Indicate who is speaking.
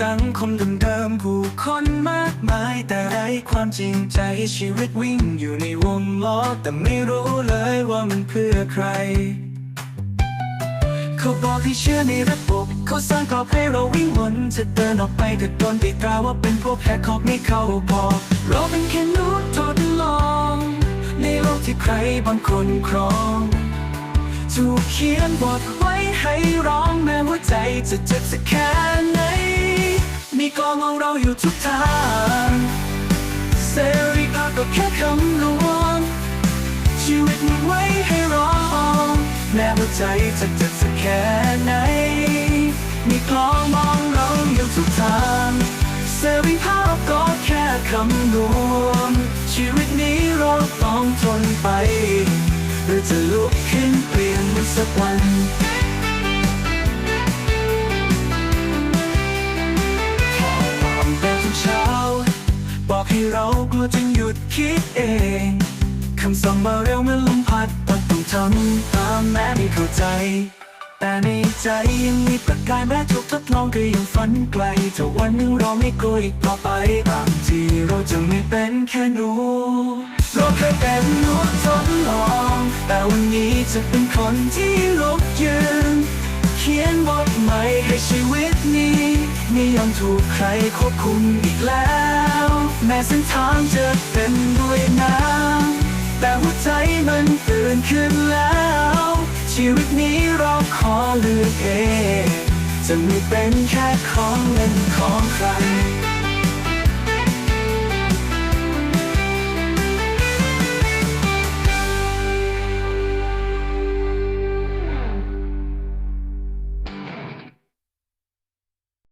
Speaker 1: สังคมเดิมๆผู้คนมากมายแต่ไร้ความจริงใจชีวิตวิ่งอยู่ในวงล้อแต่ไม่รู้เลยว่ามันเพื่อใคร เขาบอกให้เชื่อในระบบเขาสร้างกรอบให้เราวิ่งวนจะเดินออกไปก็โดนตีตราว่าเป็นพวกแพคของไม่เข้าพอเราเป็นแค่นูดทดลอง ในโลกที่ใครบางคนครองถูกเขียนบทไว้ให้ร้องแม้ว่าใจจะเจ็บสักแค่ไหน มีกองของเราอยู่ทุกทางเสรีภาพก็แค่คำลวง ชีวิตมีไว้ให้ร้องแม้ว่าใจจะเจ็บสักแค่ไหน มีคลองมองเราอยู่ทุกทางเสรีภาพก็แค่คำลวง ชีวิตนี้เราต้องทนไปหรือจะลุกขึ้นเปลี่ยนมันสักวัน ให้เรากลัวจึงหยุดคิดเองคำสั่งมาเร็วเมื่อลมพัดต้องต้องทำตามแม้ไม่เข้าใจ แต่ในใจยังมีประกายแม้ถูกทดลองก็ยังฝันไกลถ้าวันหนึ่งเราไม่กลัวอีกต่อไปบางทีเราจะไม่เป็นแค่หนูเราเคยเป็นหนูทดลอง แต่วันนี้จะเป็นคนที่ลุกยืนเขียนบทใหม่ให้ชีวิตนี้ไม่ยอมถูกใครควบคุมอีกแล้ว แม้เส้นทางจะเป็นด้วยน้ำแต่หัวใจมันตื่นขึ้นแล้ว ชีวิตนี้เราขอเลือกเอง จะไม่เป็นแค่ของเงินของใคร